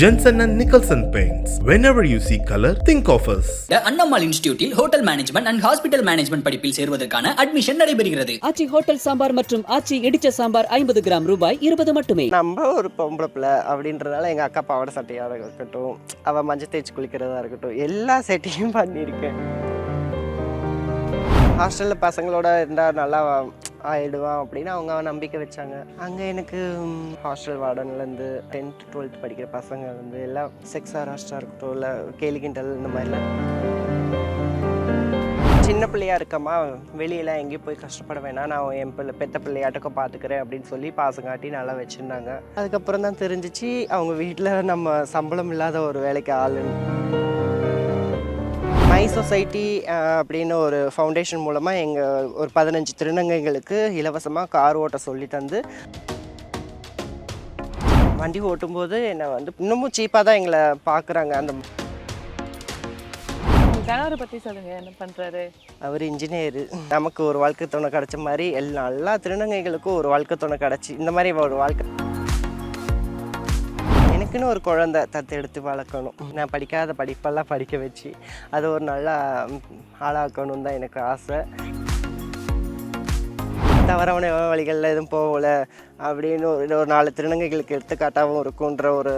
Jensen and Nicholson Paints. Whenever you see color, think of us. The Annammal இன்ஸ்டிடியூட்டில் hotel management and hospital management படிப்பில் சேர்வதற்கான admission நடைபெறுகிறது ஆச்சி hotel sambar மற்றும் ஆச்சி இடிச்ச சாம்பார் ஐம்பது gram ரூபாய் இருபது மட்டுமே நம்ம ஒரு பொம்பளை பிள்ளை அப்படின்றதால எங்கள் அக்கா பாவாடை சட்டையாக இருக்கட்டும் அவள் மஞ்சள் தேய்ச்சி குளிக்கிறதா இருக்கட்டும் எல்லா செட்டையும் பண்ணியிருக்கேன் ஹாஸ்டலில் பசங்களோட இருந்தால் நல்லா ஆயிடுவான் அப்படின்னு அவங்க நம்பிக்கை வச்சாங்க. அங்கே எனக்கு ஹாஸ்டல் வார்டன்லேருந்து டென்த் டுவெல்த் படிக்கிற பசங்க வந்து எல்லாம் செக்ஸ் ஹாராஸ்டாக இருக்கட்டும் இல்லை கேலி கிண்டல் இந்த மாதிரிலாம். சின்ன பிள்ளையா இருக்கம்மா வெளியெல்லாம் எங்கேயும் போய் கஷ்டப்பட வேணாம். நான் என் பிள்ளை பெத்த பிள்ளையாட்டக்கும் பார்த்துக்கிறேன் அப்படின்னு சொல்லி பாசம் காட்டி நல்லா வச்சுருந்தாங்க. அதுக்கப்புறம் தான் தெரிஞ்சிச்சு அவங்க வீட்டில் நம்ம சம்பளம் இல்லாத ஒரு வேலைக்கு ஆளுன்னு. மை சொசைட்டி அப்படின்னு ஒரு ஃபவுண்டேஷன் மூலமாக எங்கள் ஒரு பதினஞ்சு திருநங்கைகளுக்கு இலவசமாக கார் ஓட்ட சொல்லி தந்து வண்டி ஓட்டும்போது என்னை வந்து இன்னமும் சீப்பாக தான் எங்களை பார்க்குறாங்க. அந்த கணவரை பத்தி சொல்லுங்க என்ன பண்றாரு? அவர் இன்ஜினியர் நமக்கு ஒரு வாழ்க்கை துணை கிடைச்ச மாதிரி எல்லா எல்லா திருநங்கைகளுக்கும் ஒரு வாழ்க்கை துணை கிடச்சி இந்த மாதிரி ஒரு வாழ்க்கை அதுக்குன்னு ஒரு குழந்தை தத்தெடுத்து வளர்க்கணும். நான் படிக்காத படிப்பெல்லாம் படிக்க வச்சு அது ஒரு நல்லா ஆளாக்கணும் தான் எனக்கு ஆசை. தவறான வழிகளில் எதுவும் போகல அப்படின்னு ஒரு ஒரு நாலு திருநங்கைகளுக்கு எடுத்துக்காட்டாகவும் இருக்குன்ற ஒரு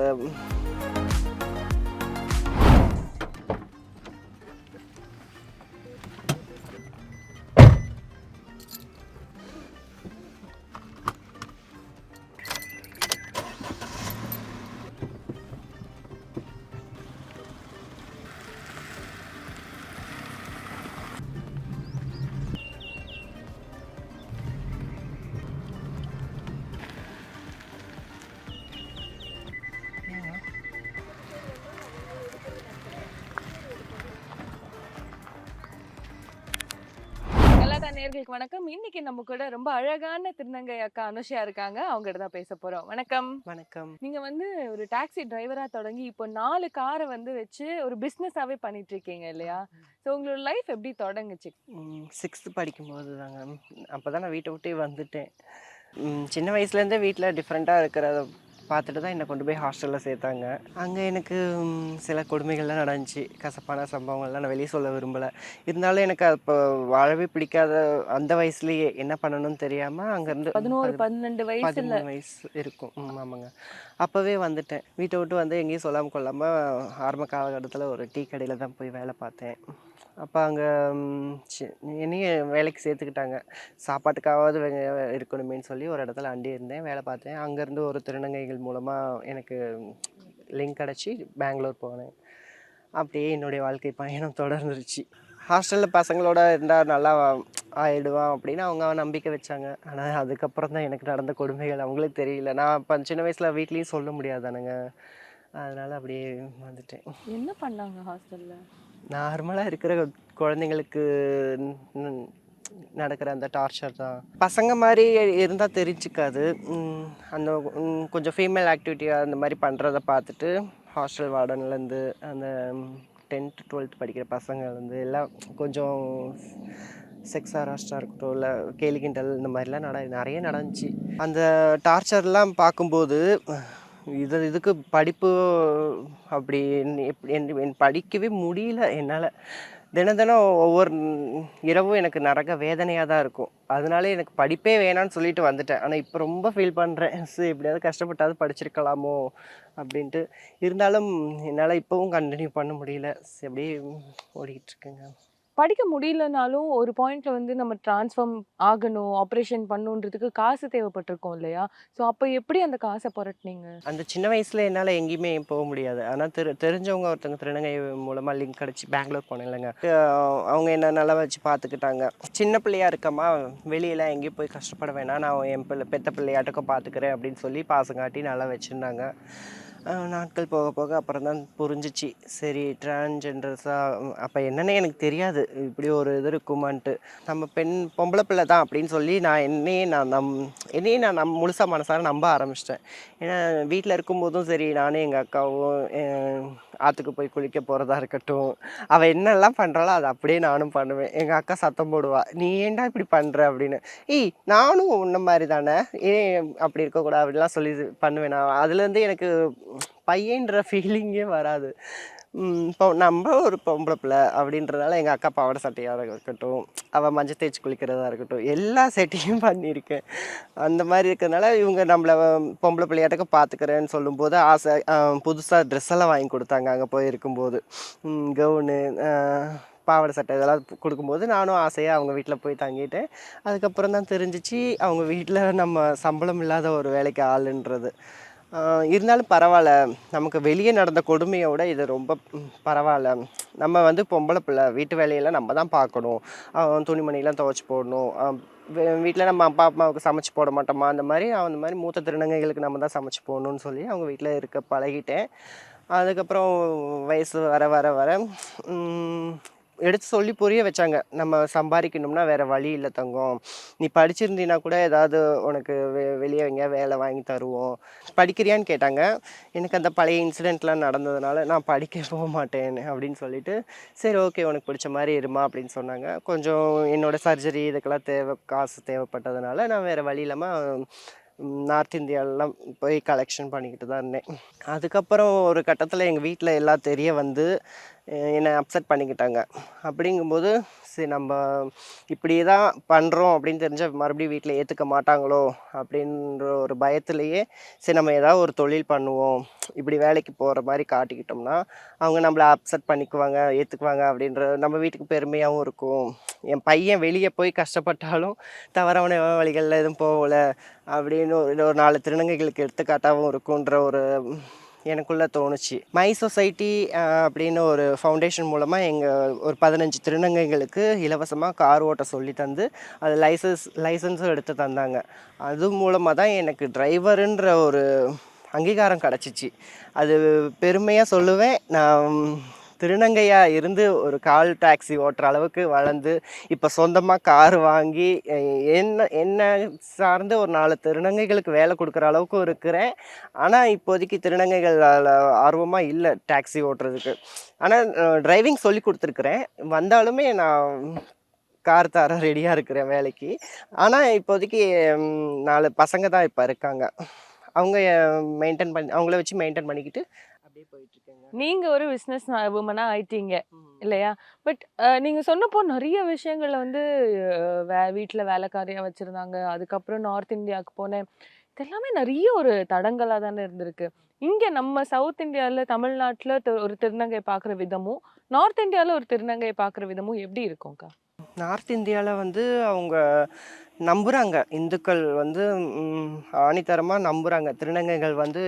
நேர்களுக்கு வணக்கம். இன்னைக்கு நம்ம கூட ரொம்ப அழகான திருநங்கை அக்கா அனுஷா இருக்காங்க. அவங்ககிட்ட தான் பேச போறோம். வணக்கம். வணக்கம். நீங்க வந்து ஒரு டாக்ஸி டிரைவரா தொடங்கி இப்போ நாலு காரை வந்து வச்சு ஒரு பிசினஸாவே பண்ணிட்டு இருக்கீங்க இல்லையா? ஸோ உங்களோட லைஃப் எப்படி தொடங்குச்சு? சிக்ஸ்த்து படிக்கும்போது தாங்க. அப்போ தான் நான் வீட்டை விட்டே வந்துட்டேன். சின்ன வயசுலேருந்தே வீட்டில் டிஃப்ரெண்ட்டாக இருக்கிறத பார்த்துட்டு தான் என்னை கொண்டு போய் ஹாஸ்டலில் சேர்த்தாங்க. அங்கே எனக்கு சில கொடுமைகள்லாம் நடந்துச்சு. கசப்பான சம்பவங்கள்லாம் நான் வெளியே சொல்ல விரும்பலை. இருந்தாலும் எனக்கு அப்போ வாழவே பிடிக்காத அந்த வயசுலேயே என்ன பண்ணணும்னு தெரியாமல் அங்கேருந்து பதினோரு பன்னெண்டு வயசுல. பதிமூணு வயசு இருக்கும். ஆமாங்க. அப்போவே வந்துட்டேன். வீட்டை விட்டு வந்து எங்கேயும் சொல்லாமல் கொள்ளாமல் ஆரம்ப காலகட்டத்தில் ஒரு டீ கடையில் தான் போய் வேலை பார்த்தேன். அப்போ அங்கே என்னையும் வேலைக்கு சேர்த்துக்கிட்டாங்க. சாப்பாட்டுக்காவது வே- இருக்கணுமேன்னு சொல்லி ஒரு இடத்துல அண்டி இருந்தேன் வேலை பார்த்தேன். அங்கேருந்து ஒரு திருநங்கைகள் மூலமாக எனக்கு லிங்க் கிடச்சி பெங்களூர் போனேன். அப்படியே என்னுடைய வாழ்க்கை பயணம் தொடர்ந்துருச்சு. ஹாஸ்டலில் பசங்களோட இருந்தால் நல்லா ஆயிடுவான் அப்படின்னு அவங்க நம்பிக்கை வச்சாங்க. ஆனால் அதுக்கப்புறம் தான் எனக்கு நடந்த கொடுமைகள் அவங்களுக்கு தெரியல. நான் இப்போ சின்ன வயசில் வீட்லேயும் சொல்ல முடியாதானுங்க. அதனால் அப்படியே வந்துட்டேன். என்ன பண்ணாங்க ஹாஸ்டலில்? நார்மலாக இருக்கிற குழந்தைங்களுக்கு நடக்கிற அந்த டார்ச்சர் தான். பசங்க மாதிரி இருந்தால் தெரிஞ்சுக்காது. அந்த கொஞ்சம் ஃபீமேல் ஆக்டிவிட்டியாக அந்த மாதிரி பண்ணுறத பார்த்துட்டு ஹாஸ்டல் வார்டன்லேருந்து அந்த டென்த் டுவெல்த் படிக்கிற பசங்கள்லேருந்து எல்லாம் கொஞ்சம் செக்ஸ் ஹாராஸ்டாக இருக்கட்டும் இல்லை கேலி கிண்டல் இந்த மாதிரிலாம் நட நிறைய நடந்துச்சு. அந்த டார்ச்சர்லாம் பார்க்கும்போது இது இதுக்கு படிப்பு அப்படி எப்படி என் என் படிக்கவே முடியல என்னால். தினம் தினம் ஒவ்வொரு இரவும் எனக்கு நரக வேதனையாக தான் இருக்கும். அதனால எனக்கு படிப்பே வேணாம்னு சொல்லிட்டு வந்துட்டேன். ஆனால் இப்போ ரொம்ப ஃபீல் பண்ணுறேன் சரி எப்படியாவது கஷ்டப்பட்டாவது படிச்சிருக்கலாமோ அப்படின்ட்டு. இருந்தாலும் என்னால் இப்போவும் கண்டினியூ பண்ண முடியல. சரி, அப்படியே ஓடிக்கிட்டு இருக்குங்க. படிக்க முடியலனாலும் ஒரு பாயிண்ட்ல வந்து நம்ம டிரான்ஸ்ஃபார்ம் ஆகணும் ஆப்ரேஷன் பண்ணுன்றதுக்கு காசு தேவைப்பட்டிருக்கோம் இல்லையா? ஸோ அப்போ எப்படி அந்த காசை புரட்டினீங்க? அந்த சின்ன வயசில் என்னால் எங்கேயுமே போக முடியாது. ஆனால் தெரு தெரிஞ்சவங்க ஒருத்தவங்க திருநங்கை மூலமாக லிங்க் கிடச்சி பெங்களூர் போனேன் இல்லைங்க. அவங்க என்ன நல்லா வச்சு பார்த்துக்கிட்டாங்க. சின்ன பிள்ளையா இருக்கம்மா வெளியில் எங்கேயும் போய் கஷ்டப்பட வேணாம். நான் என் பிள்ளை பெத்த பிள்ளையாட்டுக்கும் பார்த்துக்கிறேன் அப்படின்னு சொல்லி பாசம் காட்டி நல்லா வச்சுருந்தாங்க. நாட்கள் போக போக அப்புறம் தான் புரிஞ்சிச்சு. சரி டிரான்ஜெண்டர்ஸாக அப்போ என்னன்னே எனக்கு தெரியாது. இப்படி ஒரு இது இருக்குமான்ட்டு. நம்ம பெண் பொம்பளை பிள்ளை தான் அப்படின்னு சொல்லி நான் என்னையே நான் நம் என்னையே நான் நம் முழுசாக மனசார நம்ப ஆரம்பிச்சிட்டேன். ஏன்னா வீட்டில் இருக்கும்போதும் சரி நானும் எங்கள் அக்காவும் ஆற்றுக்கு போய் குளிக்க போகிறதா இருக்கட்டும். அவள் என்னெல்லாம் பண்ணுறாளோ அதை அப்படியே நானும் பண்ணுவேன். எங்கள் அக்கா சத்தம் போடுவா. நீ ஏன்டா இப்படி பண்ணுற அப்படின்னு. ஏய் நானும் உன்ன மாதிரி தானே. ஏன் அப்படி இருக்கக்கூடாது அப்படிலாம் சொல்லி பண்ணுவேன் நான். அதுலேருந்து எனக்கு பையன்ற ஃபீலிங்கே வராது. இப்போ நம்ம ஒரு பொம்பளை பிள்ளை அப்படின்றதுனால எங்கள் அக்கா பாவாடை சட்டையாக இருக்கட்டும் அவள் மஞ்சள் தேய்ச்சி குளிக்கிறதா இருக்கட்டும் எல்லா செட்டையும் பண்ணியிருக்கேன் அந்த மாதிரி இருக்கிறதுனால இவங்க நம்மளை பொம்பளை பிள்ளையாட்டக்க பார்த்துக்கிறேன்னு சொல்லும்போது ஆசை புதுசாக ட்ரெஸ் எல்லாம் வாங்கி கொடுத்தாங்க அங்கே போய் இருக்கும்போது கவுனு பாவாடை சட்டை இதெல்லாம் கொடுக்கும்போது நானும் ஆசையாக அவங்க வீட்டில் போய் தங்கிட்டேன். அதுக்கப்புறம் தான் தெரிஞ்சிச்சு அவங்க வீட்டில் நம்ம சம்பளம் இல்லாத ஒரு வேலைக்கு ஆளுன்றது. இருந்தாலும் பரவாயில்ல. நமக்கு வெளியே நடந்த கொடுமையோட இது ரொம்ப பரவாயில்ல. நம்ம வந்து பொம்பளை பிள்ளை வீட்டு வேலையெல்லாம் நம்ம தான் பார்க்கணும். ஆஹ் துணிமணிலாம் துவைச்சி போடணும். வீட்டில் நம்ம அப்பா அம்மாவுக்கு சமைச்சு போட மாட்டோமா? அந்த மாதிரி அந்த மாதிரி மூத்த திருநங்கைகளுக்கு நம்ம தான் சமைச்சு போடணும்னு சொல்லி அவங்க வீட்டில் இருக்க பழகிட்டேன். அதுக்கப்புறம் வயசு வர வர வர எடுத்து சொல்லி புரிய வச்சாங்க. நம்ம சம்பாதிக்கணும்னா வேற வழி இல்லை தங்கம். நீ படிச்சிருந்தீன்னா கூட ஏதாவது உனக்கு வெ வெளியே எங்கேயா வேலை வாங்கி தருவோம். படிக்கிறியான்னு கேட்டாங்க. எனக்கு அந்த பழைய இன்சிடெண்ட்லாம் நடந்ததுனால நான் படிக்க போக மாட்டேன் அப்படின்னு சொல்லிட்டு சரி ஓகே உனக்கு பிடிச்ச மாதிரி இருமா அப்படின்னு சொன்னாங்க. கொஞ்சம் என்னோட சர்ஜரி இதுக்கெல்லாம் தேவை காசு தேவைப்பட்டதுனால நான் வேறு வழி இல்லாமல் நார்த் இந்தியாவிலலாம் போய் கலெக்ஷன் பண்ணிக்கிட்டு தான் இருந்தேன். அதுக்கப்புறம் ஒரு கட்டத்தில் எங்கள் வீட்டில் எல்லாம் தெரிய வந்து என்னை அப்செட் பண்ணிக்கிட்டாங்க. அப்படிங்கும்போது சரி நம்ம இப்படி தான் பண்ணுறோம் அப்படின்னு தெரிஞ்ச மறுபடியும் வீட்டில் ஏற்றுக்க மாட்டாங்களோ அப்படின்ற ஒரு பயத்துலேயே சரி நம்ம ஏதாவது ஒரு தொழில் பண்ணுவோம். இப்படி வேலைக்கு போகிற மாதிரி காட்டிக்கிட்டோம்னா அவங்க நம்மளை அப்செட் பண்ணிக்குவாங்க ஏற்றுக்குவாங்க அப்படின்ற நம்ம வீட்டுக்கு பெருமையாகவும் இருக்கும். என் பையன் வெளியே போய் கஷ்டப்பட்டாலும் தவறான வழிகளில் எதுவும் போகல அப்படின்னு ஒரு நாலு திருநங்கைகளுக்கு எடுத்துக்காட்டாகவும் இருக்குன்ற ஒரு எனக்குள்ளே தோணுச்சு. மை சொசைட்டி அப்படின்னு ஒரு ஃபவுண்டேஷன் மூலமாக எங்கள் ஒரு பதினஞ்சு திருநங்கைகளுக்கு இலவசமாக கார் ஓட்ட சொல்லி தந்து அது லைசன்ஸ் லைசன்ஸும் எடுத்து தந்தாங்க. அது மூலமாக தான் எனக்கு டிரைவருன்ற ஒரு அங்கீகாரம் கிடச்சிச்சு. அது பெருமையாக சொல்லுவேன். நான் திருநங்கையாக இருந்து ஒரு கால் டாக்ஸி ஓட்டுற அளவுக்கு வளர்ந்து இப்போ சொந்தமாக கார் வாங்கி என்ன என்ன சார்ந்து ஒரு நாலு திருநங்கைகளுக்கு வேலை கொடுக்குற அளவுக்கு இருக்கிறேன். ஆனால் இப்போதைக்கு திருநங்கைகள் ஆர்வமாக இல்லை டாக்ஸி ஓட்டுறதுக்கு. ஆனால் டிரைவிங் சொல்லி கொடுத்துருக்குறேன். வந்தாலுமே நான் கார் தர ரெடியாக இருக்கிறேன் வேலைக்கு. ஆனால் இப்போதைக்கு நாலு பசங்க தான் இப்போ இருக்காங்க. அவங்க மெயின்டைன் பண்ணி அவங்கள வச்சு மெயின்டைன் பண்ணிக்கிட்டு அப்படியே போயிட்டுருக்கேங்க. நீங்க ஒரு பிசினஸ் உமனா ஆயிட்டீங்க இல்லையா? பட் நீங்க சொன்னப்போ நிறைய விஷயங்கள்ல வந்து வீட்டில் வேலைக்காரியா வச்சிருந்தாங்க. அதுக்கப்புறம் நார்த் இந்தியாவுக்கு போனேன். இதெல்லாமே நிறைய ஒரு தடங்கலா தானே இருந்திருக்கு. இங்க நம்ம சவுத் இந்தியால தமிழ்நாட்டுல ஒரு திருநங்கை பார்க்குற விதமும் நார்த் இந்தியால ஒரு திருநங்கை பார்க்குற விதமும் எப்படி இருக்கும்க்கா? நார்த் இந்தியாவில் வந்து அவங்க நம்புகிறாங்க இந்துக்கள் வந்து ஆணித்தரமாக நம்புகிறாங்க திருநங்கைகள் வந்து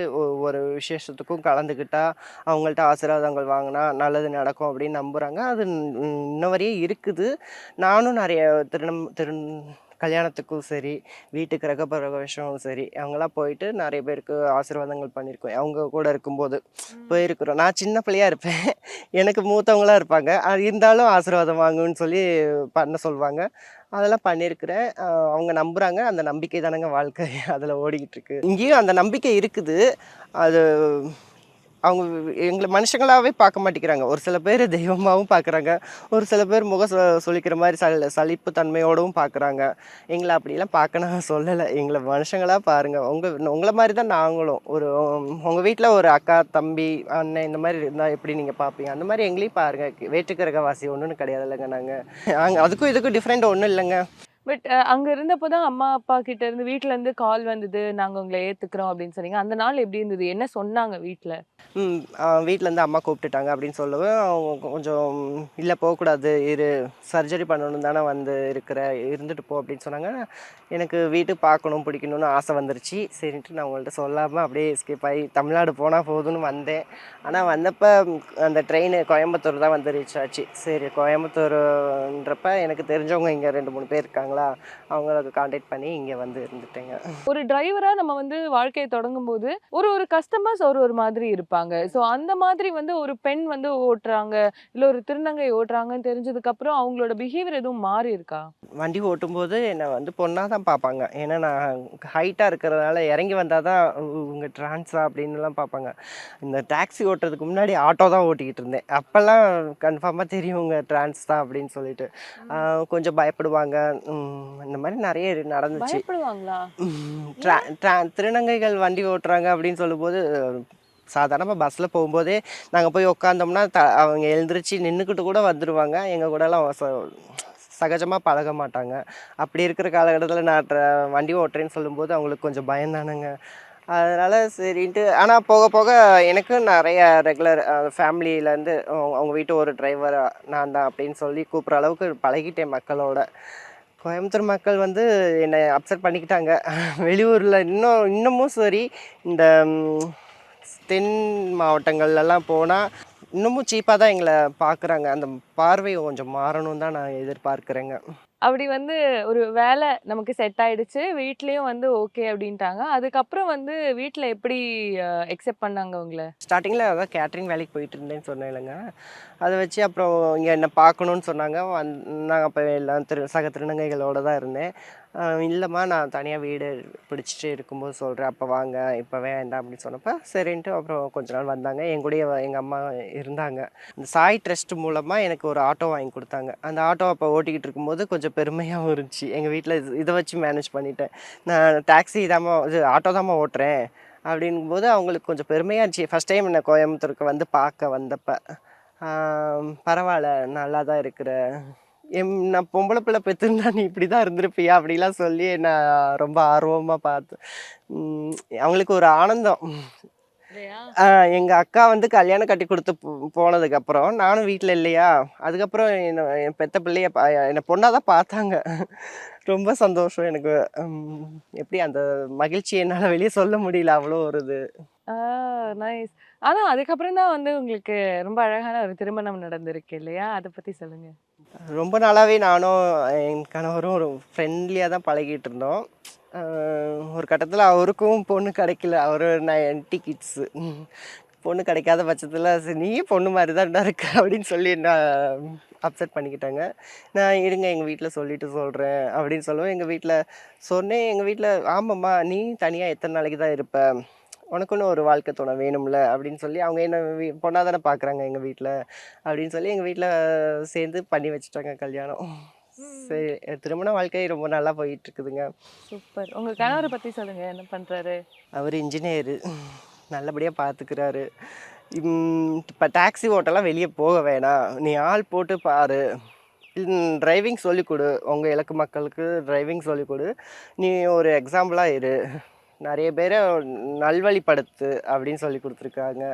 ஒரு விசேஷத்துக்கும் கலந்துக்கிட்டா அவங்கள்ட்ட ஆசீர்வாதங்கள் வாங்கினா நல்லது நடக்கும் அப்படின்னு நம்புகிறாங்க அது இன்ன வரையும் இருக்குது. நானும் நிறைய திருநம் திரு கல்யாணத்துக்கும் சரி வீட்டு கிரகப்பிரவேசமும் சரி அவங்களாம் போயிட்டு நிறைய பேருக்கு ஆசீர்வாதங்கள் பண்ணியிருக்கோம். அவங்க கூட இருக்கும்போது போயிருக்கிறோம். நான் சின்ன பிள்ளையா இருப்பேன். எனக்கு மூத்தவங்களா இருப்பாங்க. அது இருந்தாலும் ஆசீர்வாதம் வாங்குன்னு சொல்லி பண்ண சொல்லுவாங்க அதெல்லாம் பண்ணியிருக்கிறேன் அவங்க நம்புகிறாங்க அந்த நம்பிக்கை தானங்க வாழ்க்கை. அதில் ஓடிக்கிட்டு இருக்கு. இங்கேயும் அந்த நம்பிக்கை இருக்குது. அது அவங்க எங்களை மனுஷங்களாகவே பார்க்க மாட்டேங்கிறாங்க. ஒரு சில பேர் தெய்வமாகவும் பார்க்குறாங்க. ஒரு சில பேர் முக சொல்லிக்கிற மாதிரி சல் சலிப்பு தன்மையோடவும் பார்க்குறாங்க. எங்களை அப்படிலாம் பார்க்க நான் சொல்லலை. எங்களை மனுஷங்களாக பாருங்கள் உங்கள் உங்களை மாதிரி தான் நாங்களும். ஒரு உங்கள் வீட்டில் ஒரு அக்கா தம்பி அண்ணன் இந்த மாதிரி இருந்தால் எப்படி நீங்கள் பார்ப்பீங்க? அந்த மாதிரி எங்களையும் பாருங்கள் வேற்றுக்கிரகவாசி ஒன்றுன்னு கிடையாது இல்லைங்க நாங்கள் நாங்கள் அதுக்கும் இதுக்கும் டிஃப்ரெண்ட் ஒன்றும் இல்லைங்க. பட் அங்க இருந்தப்போ தான் அம்மா அப்பா கிட்ட இருந்து வீட்ல இருந்து கால் வந்தது. நாங்க உங்களை ஏத்துக்கிறோம் அப்படின்னு சொன்னீங்க. அந்த நாள் எப்படி இருந்தது? என்ன சொன்னாங்க வீட்டில் ம் வீட்டிலேருந்து அம்மா கூப்பிட்டுட்டாங்க அப்படின்னு சொல்லவும் அவங்க கொஞ்சம் இல்லை போகக்கூடாது. இரு சர்ஜரி பண்ணணும் தானே வந்து இருக்கிற இருந்துட்டு போ அப்படின்னு சொன்னாங்க. எனக்கு வீட்டு பார்க்கணும் பிடிக்கணும்னு ஆசை வந்துருச்சு. சரின்ட்டு நான் உங்கள்கிட்ட சொல்லாமல் அப்படியே எஸ்கேப் ஆகி தமிழ்நாடு போனால் போதும்னு வந்தேன். ஆனால் வந்தப்போ அந்த ட்ரெயின் கோயம்புத்தூர் தான் வந்து ரீச் ஆச்சு. சரி கோயம்புத்தூர்ன்றப்ப எனக்கு தெரிஞ்சவங்க இங்கே ரெண்டு மூணு பேர் இருக்காங்க இருக்காங்களா? அவங்களுக்கு காண்டாக்ட் பண்ணி இங்கே வந்து இருந்துட்டேங்க. ஒரு டிரைவரா நம்ம வந்து வாழ்க்கையை தொடங்கும் போது ஒரு ஒரு கஸ்டமர்ஸ் ஒரு ஒரு மாதிரி இருப்பாங்க. சோ அந்த மாதிரி வந்து ஒரு பெண் வந்து ஓட்டுறாங்க இல்ல ஒரு திருநங்கை ஓட்டுறாங்கன்னு தெரிஞ்சதுக்கு அப்புறம் அவங்களோட பிஹேவியர் எதுவும் மாறி இருக்கா? வண்டி ஓட்டும்போது என்னை வந்து பொண்ணாக தான் பார்ப்பாங்க. ஏன்னா நான் ஹைட்டாக இருக்கிறதுனால இறங்கி வந்தால் தான் உங்கள் ட்ரான்ஸா அப்படின்னுலாம் பார்ப்பாங்க. இந்த டாக்ஸி ஓட்டுறதுக்கு முன்னாடி ஆட்டோ தான் ஓட்டிக்கிட்டு இருந்தேன். அப்போல்லாம் கன்ஃபார்மாக தெரியும் உங்கள் ட்ரான்ஸ் தான் அப்படின்னு சொல்லிட்டு. கொஞ்சம் பயப்படுவாங்க. இந்த மாதிரி நிறைய நடந்துச்சு. திருநங்கைகள் வண்டி ஓட்டுறாங்க அப்படின்னு சொல்லும்போது சாதாரணமாக பஸ்ஸில் போகும்போதே நாங்கள் போய் உட்காந்தோம்னா த அவங்க எழுந்திரிச்சு நின்றுக்கிட்டு கூட வந்துடுவாங்க எங்கள் கூடலாம் ச சகஜமாக பழக மாட்டாங்க. அப்படி இருக்கிற காலகட்டத்தில் நான் வண்டி ஓட்டுறேன்னு சொல்லும்போது அவங்களுக்கு கொஞ்சம் பயந்தானுங்க அதனால் சரின்ட்டு ஆனால் போக போக எனக்கும் நிறைய ரெகுலர் ஃபேமிலியிலேருந்து அவங்க வீட்டு ஒரு டிரைவர் நான் தான் அப்படின்னு சொல்லி கூப்பிட்ற அளவுக்கு பழகிட்டேன் மக்களோட. கோயம்புத்தூர் மக்கள் வந்து என்னை அப்செட் பண்ணிக்கிட்டாங்க. வெளியூரில் இன்னும் இன்னமும் சரி இந்த தென் மாவட்டங்கள்லாம் போனால் இன்னமும் சீப்பாக தான் எங்களை பார்க்குறாங்க. அந்த பார்வை கொஞ்சம் மாறணும் தான் நான் எதிர்பார்க்குறேங்க. அப்படி வந்து ஒரு வேலை நமக்கு செட் ஆயிடுச்சு. வீட்லேயும் வந்து ஓகே அப்படின்ட்டாங்க. அதுக்கப்புறம் வந்து வீட்டில் எப்படி எக்ஸெப்ட் பண்ணாங்க உங்களை? ஸ்டார்டிங்கில் அதான் கேட்ரிங் வேலைக்கு போயிட்டு இருந்தேன்னு சொன்னேன் இல்லைங்க. அதை வச்சு அப்புறம் இங்கே என்னை பார்க்கணுன்னு சொன்னாங்க. வந் நான் அப்போ எல்லாம் திரு சக திருநங்கைகளோடு தான் இருந்தேன். இல்லைம்மா நான் தனியாக வீடு பிடிச்சிட்டு இருக்கும்போது சொல்கிறேன் அப்போ வாங்க இப்போ வேண்டாம் அப்படின்னு சொன்னப்போ சரின்ட்டு அப்புறம் கொஞ்ச நாள் வந்தாங்க. என் கூடயே எங்கள் அம்மா இருந்தாங்க. இந்த சாய் ட்ரஸ்ட் மூலமாக எனக்கு ஒரு ஆட்டோ வாங்கி கொடுத்தாங்க. அந்த ஆட்டோ அப்போ ஓட்டிக்கிட்டு இருக்கும்போது கொஞ்சம் பெருமையாகவும் இருந்துச்சு. எங்கள் வீட்டில் இதை வச்சு மேனேஜ் பண்ணிட்டேன். நான் டாக்ஸி தாம்மா இது ஆட்டோ தாம்மா ஓட்டுறேன் அப்படிங்கும்போது அவங்களுக்கு கொஞ்சம் பெருமையாக இருந்துச்சு. ஃபஸ்ட் டைம் என்ன கோயம்புத்தூருக்கு வந்து பார்க்க வந்தப்போ. பரவாயில்ல நல்லா தான் இருக்கிற எம் நான் பொம்பளை பிள்ளை பெற்றுருந்தா நீ இப்படி தான் இருந்திருப்பியா? அப்படிலாம் சொல்லி நான் ரொம்ப ஆர்வமாக பார்த்து அவங்களுக்கு ஒரு ஆனந்தம். ஆஹ் எங்க அக்கா வந்து கல்யாணம் கட்டி கொடுத்து போ- போனதுக்கு அப்புறம் நானும் வீட்டில் இல்லையா? அதுக்கப்புறம் என்ன என் பெத்த பிள்ளைய என்னை பொண்ணாக தான் பார்த்தாங்க. ரொம்ப சந்தோஷம் எனக்கு. எப்படி அந்த மகிழ்ச்சி என்னால் வெளியே சொல்ல முடியல அவ்வளோ ஒரு இது. நைஸ் ஆனா அதுக்கப்புறம் தான் வந்து உங்களுக்கு ரொம்ப அழகான ஒரு திருமணம் நடந்திருக்கு இல்லையா? அதை பத்தி சொல்லுங்க. ரொம்ப நாளாகவே நானும் என் கணவரும் ஒரு ஃப்ரெண்ட்லியாக தான் பழகிட்டு இருந்தோம். ஒரு கட்டத்தில் அவருக்கும் பொண்ணு கிடைக்கல. அவர் நைன்டி கிட்ஸு பொண்ணு கிடைக்காத பட்சத்தில் சரி நீ பொண்ணு மாதிரி தான் இருக்க அப்படின்னு சொல்லி நான் அப்செட் பண்ணிக்கிட்டாங்க. நான் இருங்க எங்கள் வீட்டில் சொல்லிட்டு சொல்கிறேன் அப்படின்னு சொல்லுவோம். எங்கள் வீட்டில் சொன்னேன். எங்கள் வீட்டில் ஆமாம்மா நீ தனியாக எத்தனை நாளைக்கு தான் இருப்ப? உனக்குன்னு ஒரு வாழ்க்கை துணை வேணும்ல அப்படின்னு சொல்லி அவங்க என்ன பொண்ணாக தானே பார்க்குறாங்க எங்கள் வீட்டில் அப்படின்னு சொல்லி எங்கள் வீட்டில் சேர்ந்து பண்ணி வச்சுட்டாங்க கல்யாணம். சரி திருமண வாழ்க்கை ரொம்ப நல்லா போயிட்டு இருக்குதுங்க சூப்பர். உங்க கணவரை பத்தி சொல்லுங்க என்ன பண்றாரு? அவர் இன்ஜினியரு நல்லபடியாக பார்த்துக்கிறாரு இப்போ டாக்ஸி ஓட்டெல்லாம் வெளியே போக வேணாம். நீ ஆள் போட்டு பாரு. டிரைவிங் சொல்லிக் கொடு. உங்கள் இலக்கு மக்களுக்கு டிரைவிங் சொல்லிக் கொடு. நீ ஒரு எக்ஸாம்பிளாக இரு. நிறைய பேரை நல்வழிப்படுத்து அப்படின்னு சொல்லி கொடுத்துருக்காங்க.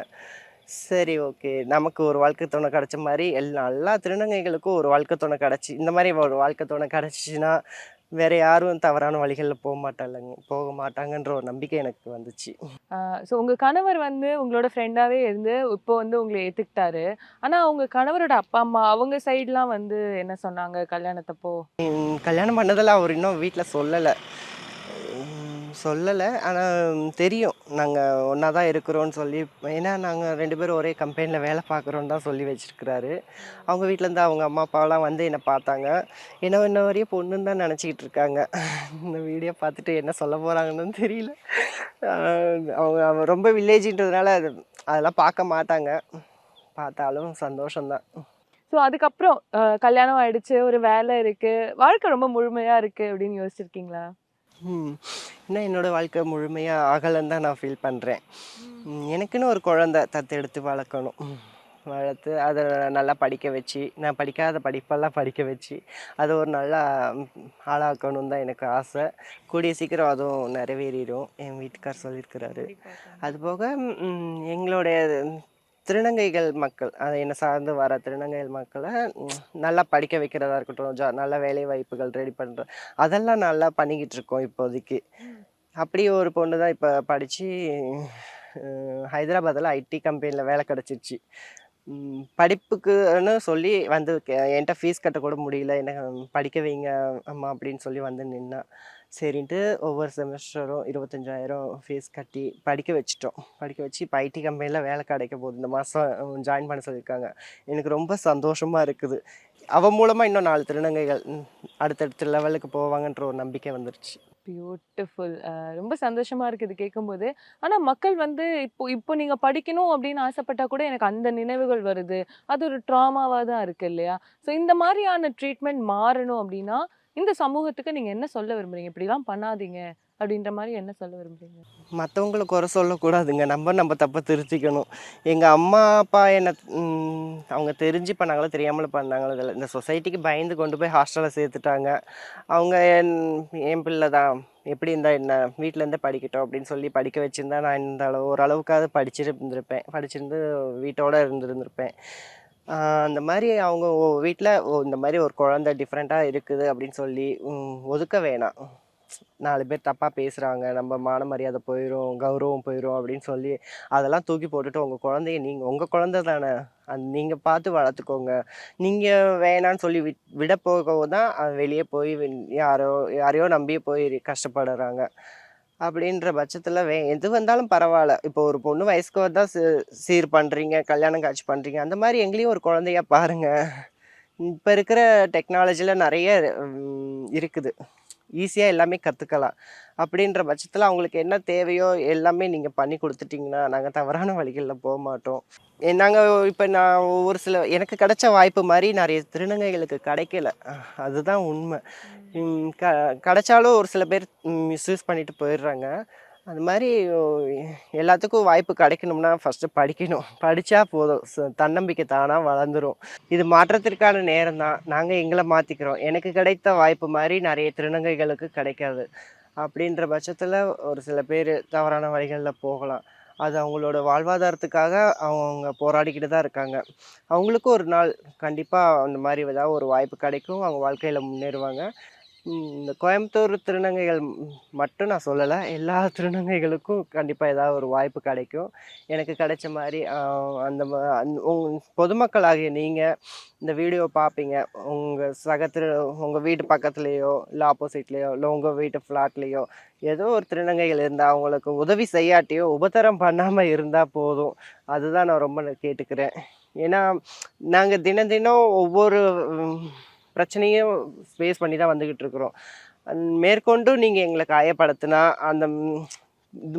சரி ஓகே நமக்கு ஒரு வாழ்க்கை துணை கிடைச்ச மாதிரி எல்லா எல்லா திருநங்கைகளுக்கும் ஒரு வாழ்க்கை துணை கிடச்சி இந்த மாதிரி ஒரு வாழ்க்கை துணை கிடச்சிச்சின்னா வேற யாரும் தவறான வழிகளில் போக மாட்டாங்க போக மாட்டாங்கன்ற ஒரு நம்பிக்கை எனக்கு வந்துச்சு. ஸோ உங்க கணவர் வந்து உங்களோட ஃப்ரெண்டாவே இருந்து இப்போ வந்து உங்களை ஏத்துக்கிட்டாரு. ஆனா உங்க கணவரோட அப்பா அம்மா அவங்க சைட்லாம் வந்து என்ன சொன்னாங்க கல்யாணத்தப்போ? கல்யாணம் பண்ணதில் அவர் இன்னும் வீட்டில் சொல்லலை. சொல்லலை. ஆனால் தெரியும். நாங்கள் ஒன்றா தான் இருக்கிறோன்னு சொல்லி. ஏன்னா நாங்கள் ரெண்டு பேரும் ஒரே கம்பெனியில் வேலை பார்க்குறோன்னு தான் சொல்லி வச்சிருக்கிறாரு. அவங்க வீட்டிலேருந்து அவங்க அம்மா அப்பாலாம் வந்து என்னை பார்த்தாங்க. என்ன இன்ன வரையும் பொண்ணுன்னு தான் நினச்சிக்கிட்டு இருக்காங்க. இந்த வீடியோ பார்த்துட்டு என்ன சொல்ல போகிறாங்கன்னு தெரியல. அவங்க அவங்க ரொம்ப வில்லேஜின்றதுனால அது அதெல்லாம் பார்க்க மாட்டாங்க. பார்த்தாலும் சந்தோஷம்தான் ஸோ அதுக்கப்புறம் கல்யாணம் ஆயிடுச்சு ஒரு வேலை இருக்குது வாழ்க்கை ரொம்ப முழுமையாக இருக்குது அப்படின்னு யோசிச்சிருக்கீங்களா? ம். இன்னும் என்னோட வாழ்க்கை முழுமையாக ஆகலைன்னு தான் நான் ஃபீல் பண்ணுறேன் எனக்குன்னு ஒரு குழந்தை தத்தெடுத்து வளர்க்கணும். வளர்த்து அதை நல்லா படிக்க வச்சு நான் படிக்காத படிப்பெல்லாம் படிக்க வச்சு அதை ஒரு நல்லா ம், ஆளாக்கணும் தான் எனக்கு ஆசை. கூடிய சீக்கிரம் அதுவும் நிறைவேறிடும் என் வீட்டுக்கார் சொல்லியிருக்கிறாரு. அதுபோக ம், எங்களுடைய திருநங்கைகள் மக்கள் அதை என்னை சார்ந்து வர திருநங்கைகள் மக்களை நல்லா படிக்க வைக்கிறதா இருக்கட்டும் ஜா நல்ல வேலை வாய்ப்புகள் ரெடி பண்ணுற அதெல்லாம் நல்லா பண்ணிக்கிட்டு இருக்கோம் இப்போதைக்கு. அப்படி ஒரு பொண்ணு தான் இப்போ படித்து ஹைதராபாத்தில் ஐடி கம்பெனியில் வேலை கிடச்சிருச்சு. படிப்புக்குன்னு சொல்லி வந்து என்கிட்ட ஃபீஸ் கட்ட கூட முடியல என்ன படிக்க வைங்க அம்மா அப்படின்னு சொல்லி வந்து நின்னா. சரின்ட்டு ஒவ்வொரு செமஸ்டரும் இருபத்தஞ்சாயிரம் ஃபீஸ் கட்டி படிக்க வச்சிட்டோம். படிக்க வச்சு இப்போ ஐடி கம்பெனியில் வேலை கிடைக்க போகுது. இந்த மாதம் ஜாயின் பண்ண சொல்லியிருக்காங்க. எனக்கு ரொம்ப சந்தோஷமாக இருக்குது. அவன் மூலமாக இன்னும் நாலு திருநங்கைகள் அடுத்தடுத்த லெவலுக்கு போவாங்கன்ற ஒரு நம்பிக்கை வந்துருச்சு. பியூட்டிஃபுல் ரொம்ப சந்தோஷமாக இருக்குது கேட்கும்போது. ஆனால் மக்கள் வந்து இப்போ இப்போ நீங்கள் படிக்கணும் அப்படின்னு ஆசைப்பட்டால் கூட எனக்கு அந்த நினைவுகள் வருது. அது ஒரு ட்ராமாவாக தான் இருக்குது இல்லையா? ஸோ இந்த மாதிரியான ட்ரீட்மெண்ட் மாறணும் அப்படின்னா இந்த சமூகத்துக்கு நீங்கள் என்ன சொல்ல விரும்புகிறீங்க இப்படிலாம் பண்ணாதீங்க. அப்படின்ற மாதிரி என்ன சொல்ல விரும்புறீங்க? மற்றவங்கள குறை சொல்லக்கூடாதுங்க. நம்ம நம்ம தப்பை திருத்திக்கணும். எங்கள் அம்மா அப்பா என்ன அவங்க தெரிஞ்சு பண்ணாங்களோ தெரியாமல் பண்ணாங்களோ? இதில் இந்த சொசைட்டிக்கு பயந்து கொண்டு போய் ஹாஸ்டலில் சேர்த்துட்டாங்க. அவங்க என் என் பிள்ளை தான். எப்படி இருந்தால் என்ன? வீட்டிலேருந்து படிக்கட்டும் அப்படின்னு சொல்லி படிக்க வச்சுருந்தா நான் இந்த அளவு ஓரளவுக்காவது படிச்சுட்டு இருந்திருப்பேன் படிச்சிருந்து வீட்டோட இருந்திருந்திருப்பேன். அந்த மாதிரி அவங்க வீட்டில் இந்த மாதிரி ஒரு குழந்தை டிஃப்ரெண்ட்டாக இருக்குது அப்படின்னு சொல்லி ஒதுக்க வேணாம். நாலு பேர் தப்பாக பேசுகிறாங்க நம்ம மான மரியாதை போயிடும் கௌரவம் போயிடும் அப்படின்னு சொல்லி அதெல்லாம் தூக்கி போட்டுட்டு உங்கள் குழந்தைய நீங்கள் உங்கள் குழந்தை தானே. அது நீங்கள் பார்த்து வளர்த்துக்கோங்க நீங்கள் வேணான்னு சொல்லி விட் விட போகவும் தான் வெளியே போய் யாரோ யாரையோ நம்பி போய் கஷ்டப்படுறாங்க. அப்படின்ற பட்சத்தில் வே எது வந்தாலும் பரவாயில்ல. இப்போ ஒரு பொண்ணு வயசுக்கு தான் சீ சீர் பண்ணுறீங்க கல்யாணம் காட்சி பண்ணுறீங்க அந்த மாதிரி எங்களையும் ஒரு குழந்தையா பாருங்கள் இப்போ இருக்கிற டெக்னாலஜியில் நிறைய இருக்குது. ஈஸியாக எல்லாமே கற்றுக்கலாம் அப்படின்ற பட்சத்தில் அவங்களுக்கு என்ன தேவையோ எல்லாமே நீங்கள் பண்ணி கொடுத்துட்டிங்கன்னா நாங்கள் தவறான வழிகளில் போக மாட்டோம். நாங்கள் இப்போ நான் ஒரு சில எனக்கு கிடைச்ச வாய்ப்பு மாதிரி நிறைய திருநங்கைகளுக்கு கிடைக்கல. அதுதான் உண்மை. க கிடைச்சாலும் ஒரு சில பேர் மிஸ்யூஸ் பண்ணிட்டு போயிடுறாங்க. அது மாதிரி எல்லாத்துக்கும் வாய்ப்பு கிடைக்கணும்னா ஃபஸ்ட்டு படிக்கணும். படித்தா போதும். தன்னம்பிக்கை தானாக வளர்ந்துரும். இது மாற்றத்திற்கான நேரம் தான் நாங்கள் எங்களை மாற்றிக்கிறோம் எனக்கு கிடைத்த வாய்ப்பு மாதிரி நிறைய திருநங்கைகளுக்கு கிடைக்காது. அப்படின்ற பட்சத்தில் ஒரு சில பேர் தவறான வழிகளில் போகலாம். அது அவங்களோட வாழ்வாதாரத்துக்காக அவங்க போராடிக்கிட்டு தான் இருக்காங்க. அவங்களுக்கும் ஒரு நாள் கண்டிப்பாக அந்த மாதிரி ஏதாவது ஒரு வாய்ப்பு கிடைக்கும். அவங்க வாழ்க்கையில் முன்னேறுவாங்க. இந்த கோயம்புத்தூர் திருநங்கைகள் மட்டும் நான் சொல்லலை. எல்லா திருநங்கைகளுக்கும் கண்டிப்பாக ஏதாவது ஒரு வாய்ப்பு கிடைக்கும். எனக்கு கிடைச்ச மாதிரி அந்த ம- பொதுமக்களாகிய நீங்கள் இந்த வீடியோ பார்ப்பீங்க உங்கள் சகத்திரு உங்கள் வீட்டு பக்கத்துலேயோ இல்லை ஆப்போசிட்லேயோ இல்லை உங்கள் வீட்டு ஃப்ளாட்லேயோ ஏதோ ஒரு திருநங்கைகள் இருந்தால் அவங்களுக்கு உதவி செய்யாட்டியோ உபத்திரம் பண்ணாமல் இருந்தால் போதும். அதுதான் நான் ரொம்ப நான் கேட்டுக்கிறேன். ஏன்னா நாங்கள் தினம் தினம் ஒவ்வொரு பிரச்சனையும் ஃபேஸ் பண்ணி தான் வந்துக்கிட்டு இருக்கிறோம் மேற்கொண்டு நீங்கள் எங்களை காயப்படுத்தினா அந்த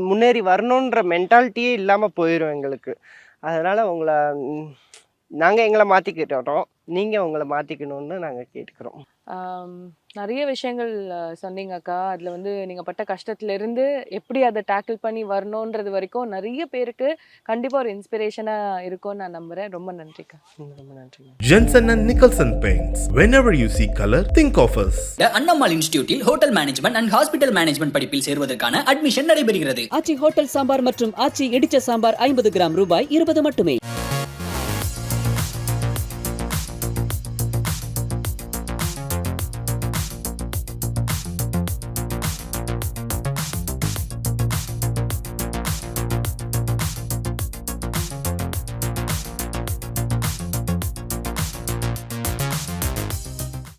முன்னேறி வரணுன்ற மென்டாலிட்டியே இல்லாமல் போயிடும் எங்களுக்கு. அதனால் உங்களை நாங்கள் எங்களை மாற்றிக்கிட்டோம் நீங்கள் உங்களை மாற்றிக்கணுன்னு நாங்கள் கேட்டுக்கிறோம். நிறைய விஷயங்கள் சொன்னீங்க அக்கா. அதில் வந்து நீங்கள் பட்ட கஷ்டத்துல இருந்து எப்படி அதை டேக்கிள் பண்ணி வரணுன்றது வரைக்கும் நிறைய பேருக்கு கண்டிப்பாக ஒரு இன்ஸ்பிரேஷனாக இருக்கும்னு நான் நம்புகிறேன் ரொம்ப நன்றிக்கா ரொம்ப நன்றிங்க. Jensen and Nicholson Paints. Whenever you see color, think of us. The Annammal இன்ஸ்டிடியூட்டில் hotel management and hospital management படிப்பில் சேர்வதற்கான அட்மிஷன் நடைபெறுகிறது. ஆச்சி ஹோட்டல் சாம்பார் மற்றும் ஆச்சி இடிச்ச சாம்பார் ஐம்பது கிராம் ரூபாய் இருபது மட்டுமே.